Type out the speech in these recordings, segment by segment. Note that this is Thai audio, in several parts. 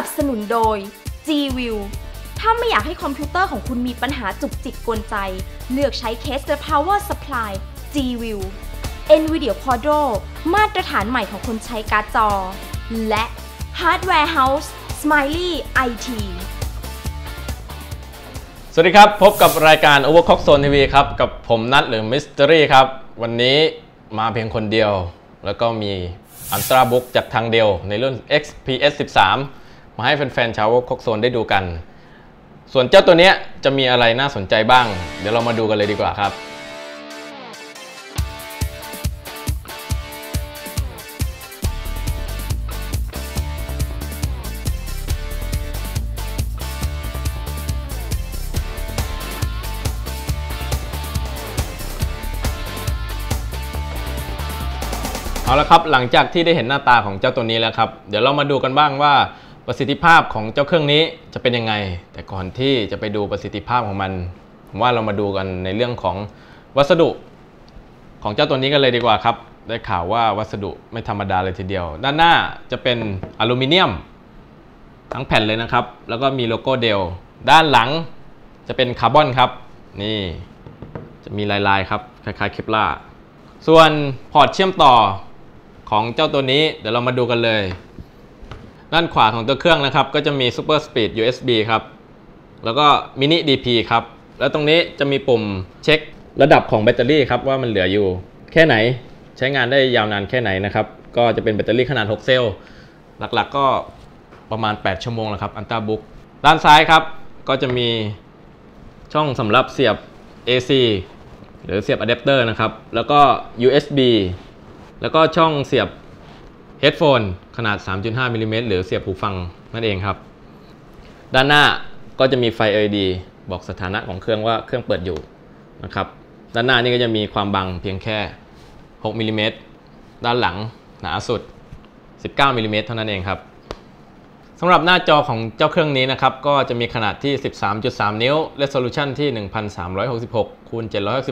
นับสนุนโดย G-View ถ้าไม่อยากให้คอมพิวเตอร์ของคุณมีปัญหาจุกจิกกวนใจ เลือกใช้เคส The Power Supply G-View NVIDIA Quadro มาตรฐานใหม่ของคนใช้การ์ดจอ และ Hardware House Smiley IT สวัสดีครับ พบกับรายการ Overclock Zone TV ครับ กับผมนัทหรือ Mystery ครับ วันนี้มาเพียงคนเดียว แล้วก็มีอันตราบุ๊กจากทางเดียวในรุ่น XPS 13 มาให้แฟนๆชาว Overclock Zone ได้ดูกัน ส่วนเจ้าตัวเนี้ยจะมีอะไรน่าสนใจบ้าง เดี๋ยวเรามาดูกันเลยดีกว่าครับเอาละครับหลังจากที่ได้เห็นหน้าตาของเจ้าตัวนี้แล้วครับ เดี๋ยวเรามาดูกันบ้างว่า ประสิทธิภาพของเจ้าเครื่องนี้จะเป็นยังไง แต่ก่อนที่จะไปดูประสิทธิภาพของมันผมว่าเรามาดูกันในเรื่องของวัสดุ ของเจ้าตัวนี้กันเลยดีกว่าครับ ได้ข่าวว่าวัสดุไม่ธรรมดาเลยทีเดียว ด้านหน้าจะเป็นอลูมิเนียม ทั้งแผ่นเลยนะครับ แล้วก็มีโลโก้เดล ด้านหลังจะเป็นคาร์บอนครับ นี่จะมีลายๆครับคล้ายๆเคปลาส่วนพอร์ตเชื่อมต่อของเจ้าตัวนี้เดี๋ยวเรามาดูกันเลย ด้านขวาของตัวเครื่องนะครับ ก็จะมี Super Speed USB ครับ แล้วก็ Mini DP ครับ แล้วตรงนี้จะมีปุ่มเช็คระดับของแบตเตอรี่ครับว่ามันเหลืออยู่ แค่ไหนใช้งานได้ยาวนานแค่ไหนนะครับ ก็จะเป็นแบตเตอรี่ขนาด 6 เซลล์ หลักๆก็ประมาณ 8 ชั่วโมงแล้วครับอันต้าบุ๊กด้านซ้ายครับก็จะมีช่องสำหรับเสียบ AC หรือเสียบอะแดปเตอร์นะครับ แล้วก็ USB แล้วก็ช่องเสียบ เฮดโฟนขนาด 3.5มิลลิเมตรหรือเสียบหูฟังนั่นเองครับ ด้านหน้าก็จะมีไฟ LED บอกสถานะของเครื่องว่าเครื่องเปิดอยู่นะครับ ด้านหน้านี่ก็จะมีความบังเพียงแค่ 6มิลลิเมตรด้านหลังหนาสุด 19มิลลิเมตรเท่านั้นเองครับ สำหรับหน้าจอของเจ้าเครื่องนี้นะครับ ก็จะมีขนาดที่ 13.3 นิ้ว Resolution ที่ 1366คูณ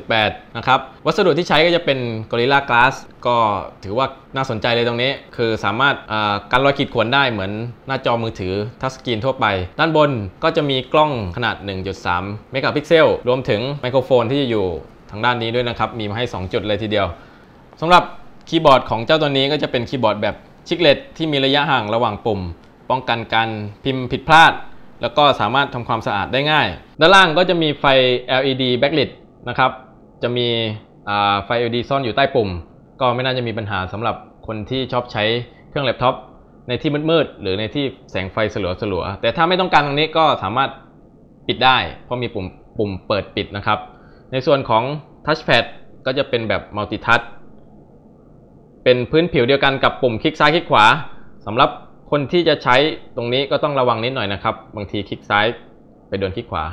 768 นะครับ วัสดุที่ใช้ก็จะเป็น Gorilla Glass ก็ถือว่าน่าสนใจเลยตรงนี้ คือสามารถกันรอยขีดข่วนได้เหมือนหน้าจอมือถือทัชสกรีนทั่วไป ด้านบนก็จะมีกล้องขนาด 1.3 เมกะพิกเซล รวมถึงไมโครโฟนที่จะอยู่ทางด้านนี้ด้วยนะครับ มีมาให้ 2 จุดเลยทีเดียวสำหรับคีย์บอร์ดของเจ้าตัวนี้ก็จะเป็นคีย์บอร์ดแบบชิกเลตที่มีระยะห่างระหว่างปุ่ม ป้องกันการพิมพ์ผิดพลาด แล้วก็สามารถทำความสะอาดได้ง่าย ด้านล่างก็จะมีไฟ LED backlit นะครับ จะมีไฟ LED ซ่อนอยู่ใต้ปุ่ม ก็ไม่น่าจะมีปัญหาสำหรับคนที่ชอบใช้เครื่องแล็ปท็อปในที่มืดๆหรือในที่แสงไฟสลัวๆแต่ถ้าไม่ต้องการตรงนี้ก็สามารถปิดได้ เพราะมีปุ่มปุ่มเปิดปิดนะครับ ในส่วนของ Touchpad ก็จะเป็นแบบ Multi Touch เป็นพื้นผิวเดียวกันกับปุ่มคลิกซ้ายคลิกขวาสำหรับ คนที่จะใช้ตรงนี้ก็ต้องระวังนิดหน่อยนะครับ บางทีคลิกซ้ายไปโดนคลิกขวา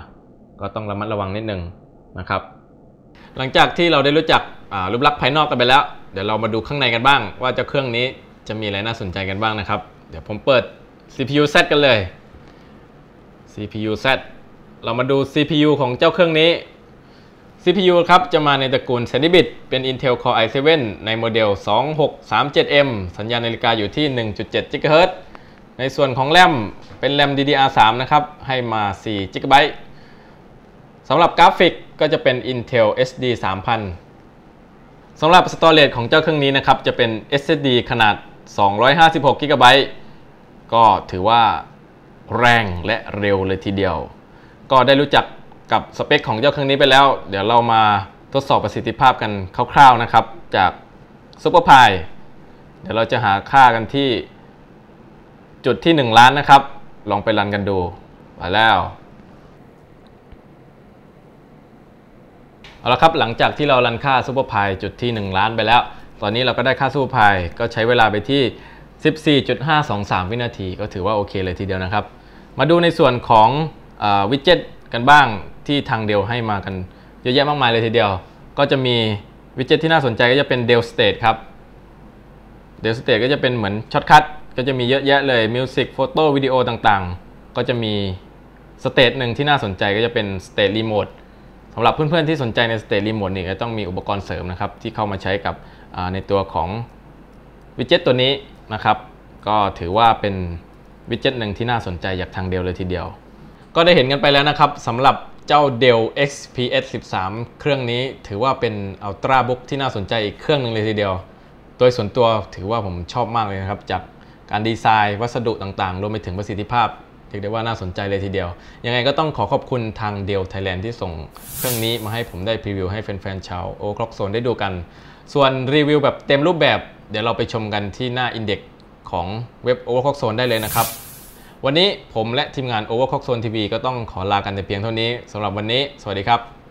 ก็ต้องระมัดระวังนิดนึงนะครับ หลังจากที่เราได้รู้จักรูปลักษณ์ภายนอกกันไปแล้ว เดี๋ยวเรามาดูข้างในกันบ้าง ว่าเจ้าเครื่องนี้จะมีอะไรน่าสนใจกันบ้างนะครับ เดี๋ยวผมเปิด CPU Z กันเลย CPU Z เรามาดู CPU ของเจ้าเครื่องนี้ CPU ครับจะมาในตระกูล Sandy Bit เป็น Intel Core i7 ในโมเดล 2637M สัญญาณนาฬิกาอยู่ที่ 1.7 GHz ในส่วนของแรมเป็นแรม DDR3 นะครับ ให้มา4 GB สำหรับกราฟิกก็จะเป็น Intel SD 3000สำหรับ Storage ของเจ้าเครื่องนี้นะครับ จะเป็น SSD ขนาด 256 GB ก็ถือว่าแรงและเร็วเลยทีเดียว ก็ได้รู้จักกับสเปคของเจ้าเครื่องนี้ไปแล้ว เดี๋ยวเรามาทดสอบประสิทธิภาพกันคร่าวๆนะครับ จาก Superpi เดี๋ยวเราจะหาค่ากันที่ จุดที่ 1 ล้านนะครับ ลองไปรันกันดูมาแล้วเอาละครับหลังจากที่เรารันค่า Superpi จุดที่ 1 ล้านไปแล้ว ตอนนี้เราก็ได้ค่า Superpi ก็ใช้เวลาไปที่ 14.523 วินาที ก็ถือว่าโอเคเลยทีเดียวนะครับ มาดูในส่วนของวิดเจ็ตกันบ้างที่ทางเดียวให้มากันเยอะแยะมากมายเลยทีเดียว ก็จะมีวิดเจ็ตที่น่าสนใจก็จะเป็น d e l State ครับ d e l State ก็จะเป็นเหมือนช็อตคัท ก็จะมีเยอะแยะเลยมิวสิกโฟโต้วิดีโอต่างๆ ก็จะมีสเตทหนึ่งที่น่าสนใจก็จะเป็นสเตทรีโมทสำหรับเพื่อนๆที่สนใจในสเตทรีโมทนี่ก็ต้องมีอุปกรณ์เสริมนะครับ ที่เข้ามาใช้กับในตัวของวิดเจ็ตตัวนี้นะครับ ก็ถือว่าเป็นวิดเจ็ตหนึ่งที่น่าสนใจจากทางเดลเลยทีเดียว ก็ได้เห็นกันไปแล้วนะครับสำหรับเจ้า Dell XPS 13 เครื่องนี้ถือว่าเป็น Ultrabook ที่น่าสนใจอีกเครื่องหนึ่งเลยทีเดียว โดยส่วนตัวถือว่าผมชอบมากเลยนะครับจาก การดีไซน์ วัสดุต่างๆ รวมไปถึงประสิทธิภาพเรียกได้ว่าน่าสนใจเลยทีเดียว ยังไงก็ต้องขอขอบคุณทางเดลไทยแลนด์ที่ส่งเครื่องนี้มาให้ผมได้พรีวิวให้แฟนๆชาวโอคล็อกโซนได้ดูกัน ส่วนรีวิวแบบเต็มรูปแบบ เดี๋ยวเราไปชมกันที่หน้าอินเด็กของเว็บ Overclock Zone ได้เลยนะครับ วันนี้ผมและทีมงาน Overclock Zone TV ก็ต้องขอลากันแต่เพียงเท่านี้สำหรับวันนี้ สวัสดีครับ